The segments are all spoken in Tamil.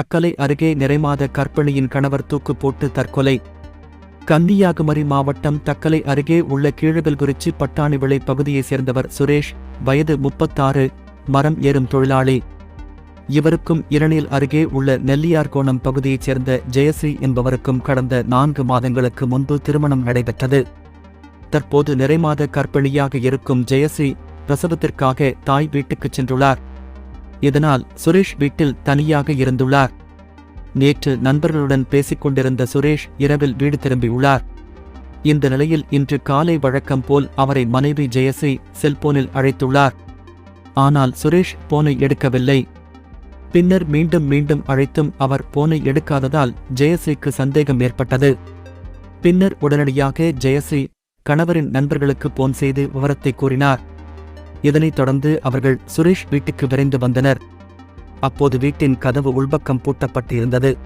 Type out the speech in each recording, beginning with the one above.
தக்கலை அருகே நிறைமாத கற்பிணியின் கணவர் தூக்கு போட்டு தற்கொலை. கன்னியாகுமரி மாவட்டம் தக்கலை அருகே உள்ள கீழகல்குறிச்சி பட்டாணிவிளை பகுதியைச் சேர்ந்தவர் சுரேஷ் வயது முப்பத்தாறு மரம் ஏறும் தொழிலாளி. இவருக்கும் இரணில் அருகே உள்ள நெல்லியார்கோணம் பகுதியைச் சேர்ந்த ஜெயஸ்ரீ என்பவருக்கும் கடந்த நான்கு மாதங்களுக்கு முன்பு திருமணம் நடைபெற்றது. தற்போது நிறைமாத கற்பிணியாக இருக்கும் ஜெயஸ்ரீ பிரசவத்திற்காக தாய் வீட்டுக்குச் சென்றுள்ளார். இதனால் சுரேஷ் வீட்டில் தனியாக இருந்துள்ளார். நேற்று நண்பர்களுடன் பேசிக் கொண்டிருந்த சுரேஷ் இரவில் வீடு திரும்பியுள்ளார். இந்த நிலையில் இன்று காலை வழக்கம் போல் அவரை மனைவி ஜெயஸ்ரீ செல்போனில் அழைத்துள்ளார். ஆனால் சுரேஷ் போனை எடுக்கவில்லை. பின்னர் மீண்டும் மீண்டும் அழைத்தும் அவர் போனை எடுக்காததால் ஜெயஸ்ரீக்கு சந்தேகம் ஏற்பட்டது. பின்னர் உடனடியாக ஜெயஸ்ரீ கணவரின் நண்பர்களுக்கு போன் செய்து விவரத்தை கூறினார். இதனைத் தொடர்ந்து அவர்கள் சுரேஷ் வீட்டுக்கு விரைந்து வந்தனர். அப்போது வீட்டின் கதவு உள்பக்கம் பூட்டப்பட்டு இருந்தது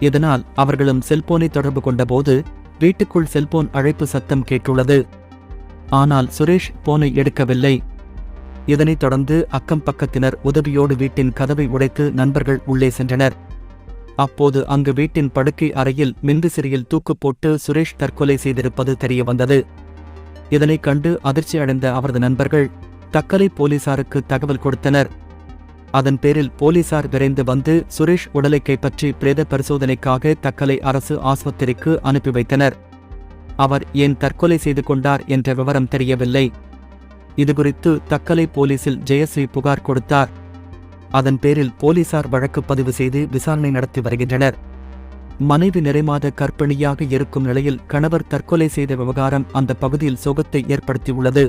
இதனால் அவர்களும் செல்போனை தொடர்பு கொண்டபோது வீட்டுக்குள் செல்போன் அழைப்பு சத்தம் கேட்டுள்ளது. ஆனால் சுரேஷ் போனை எடுக்கவில்லை. இதனைத் தொடர்ந்து அக்கம் பக்கத்தினர் உதவியோடு வீட்டின் கதவை உடைத்து நண்பர்கள் உள்ளே சென்றனர். அப்போது அங்கு வீட்டின் படுக்கை அறையில் மின்விசிறியில் தூக்கு போட்டு சுரேஷ் தற்கொலை செய்திருப்பது தெரியவந்தது. இதனைக் கண்டு அதிர்ச்சி அடைந்த அவரது நண்பர்கள் தக்கலை போலீசாருக்கு தகவல் கொடுத்தனர். அதன் பேரில் போலீசார் விரைந்து வந்து சுரேஷ் உடலை கைப்பற்றி பிரேத பரிசோதனைக்காக தக்கலை அரசு ஆஸ்பத்திரிக்கு அனுப்பி வைத்தனர். அவர் ஏன் தற்கொலை செய்து கொண்டார் என்ற விவரம் தெரியவில்லை. இதுகுறித்து தக்கலை போலீசில் ஜெயஸ்ரீ புகார் கொடுத்தார். அதன் பேரில் போலீசார் வழக்கு பதிவு செய்து விசாரணை நடத்தி வருகின்றனர். மனைவி நிறைமாத கர்ப்பிணியாக இருக்கும் நிலையில் கணவர் தற்கொலை செய்த விவகாரம் அந்த பகுதியில் சோகத்தை ஏற்படுத்தியுள்ளது.